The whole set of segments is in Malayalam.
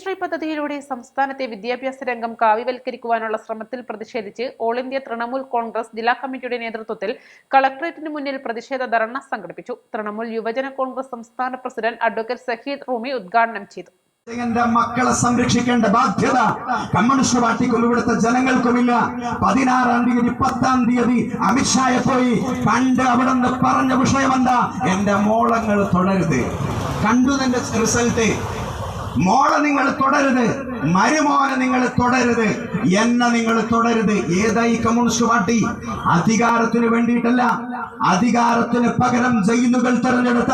ശ്രീ പദ്ധതിയിലൂടെ സംസ്ഥാനത്തെ വിദ്യാഭ്യാസ രംഗം കാവ്യവൽക്കരിക്കുവാനുള്ള ശ്രമത്തിൽ പ്രതിഷേധിച്ച് ഓൾ ഇന്ത്യ തൃണമൂൽ കോൺഗ്രസ് ജില്ലാ കമ്മിറ്റിയുടെ നേതൃത്വത്തിൽ കളക്ടറേറ്റിന് മുന്നിൽ പ്രതിഷേധ ധർണ സംഘടിപ്പിച്ചു. തൃണമൂൽ യുവജന കോൺഗ്രസ് സംസ്ഥാന പ്രസിഡന്റ് അഡ്വക്കേറ്റ് സഹീദ് റൂമി ഉദ്ഘാടനം ചെയ്തു. മക്കളെ സംരക്ഷിക്കേണ്ട ബാധ്യത കമ്മ്യൂണിസ്റ്റ് പാർട്ടിക്കും ഇവിടുത്തെ ജനങ്ങൾക്കുമില്ല. പതിനാറാം തീയതി പത്താം തീയതി അമിത്ഷായെ പോയി കണ്ട് അവിടെ പറഞ്ഞ വിഷയമെന്താ? എന്റെ മോളങ്ങൾ തുടരുത്. കണ്ടു തന്റെ റിസൾട്ട്. മോളെ നിങ്ങൾ തുടരുത്. മരുമോനെ നിങ്ങൾ തുടരുത്. എന്നെ നിങ്ങൾ തുടരുത്. ഏതായി കമ്മ്യൂണിസ്റ്റ് പാർട്ടി? അധികാരത്തിന് വേണ്ടിയിട്ടല്ല. അധികാരത്തിന് പകരം ജയിലുകൾ തെരഞ്ഞെടുത്ത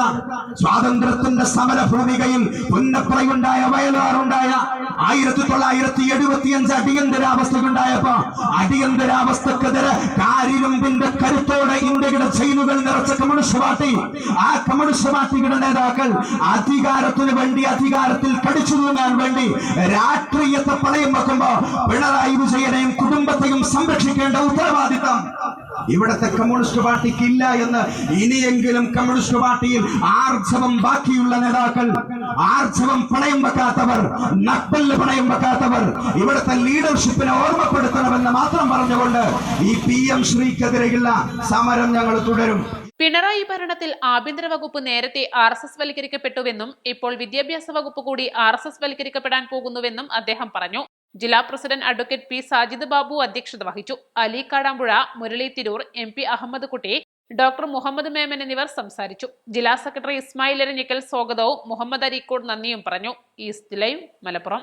സ്വാതന്ത്ര്യത്തിന്റെ സമര ഭൂമികയിൽ പുന്നപ്രയുണ്ടായ വയലാറുണ്ടായ ആയിരത്തി തൊള്ളായിരത്തി എഴുപത്തി അഞ്ച് അടിയന്തരാവസ്ഥ ഉണ്ടായപ്പോ അടിയന്തരാവസ്ഥക്കെതിരെ കാരിരുമ്പിന്റെ കരുത്തോടെ ഇന്ത്യയുടെ ചെയിനുകൾ നിറച്ച കമ്മ്യൂണിസ്റ്റ് പാർട്ടി. ആ കമ്മ്യൂണിസ്റ്റ് പാർട്ടിയുടെ നേതാക്കൾ അധികാരത്തിന് വേണ്ടി അധികാരത്തിൽ കടിച്ചു തൂങ്ങാൻ വേണ്ടി രാഷ്ട്രീയത്തെ പണയം വെക്കുമ്പോ പിണറായി വിജയനെയും കുടുംബത്തെയും സംരക്ഷിക്കേണ്ട ഉത്തരവാദിത്തം ഇവിടത്തെ കമ്മ്യൂണിസ്റ്റ് പാർട്ടിക്ക് ഇല്ല എന്ന് ഇനിയെങ്കിലും കമ്മ്യൂണിസ്റ്റ് പാർട്ടിയിൽ ആർജവം ബാക്കിയുള്ള നേതാക്കൾ ആർജവം പണയം വെക്കാത്തവർ നട്ടൽ പണയം വെക്കാത്തവർ ഇവിടുത്തെ ലീഡർഷിപ്പിനെ ഓർമ്മപ്പെടുത്തണമെന്ന് മാത്രം പറഞ്ഞുകൊണ്ട് ഈ പി എം ശ്രീക്കെതിരെയുള്ള സമരം ഞങ്ങൾ തുടരും. പിണറായി ഭരണത്തിൽ ആഭ്യന്തര വകുപ്പ് നേരത്തെ ആർ എസ് എസ് വൽക്കരിക്കപ്പെട്ടുവെന്നും ഇപ്പോൾ വിദ്യാഭ്യാസ വകുപ്പ് കൂടി ആർ എസ് എസ് വൽക്കരിക്കപ്പെടാൻ പോകുന്നുവെന്നും അദ്ദേഹം പറഞ്ഞു. ജില്ലാ president advocate P Sajid Babu അധ്യക്ഷത വഹിച്ചു. Ali Kadampuzha Murali Tirur M P Ahammed Kutty doctor Muhammed Memon എന്നിവർ സംസാരിച്ചു. ജില്ലാ സെക്രട്ടറി ഇസ്മായിൽ എരഞ്ഞിക്കൽ സ്വാഗതവും മുഹമ്മദ് അരീക്കോട് നന്ദിയും പറഞ്ഞു. East live Malappuram.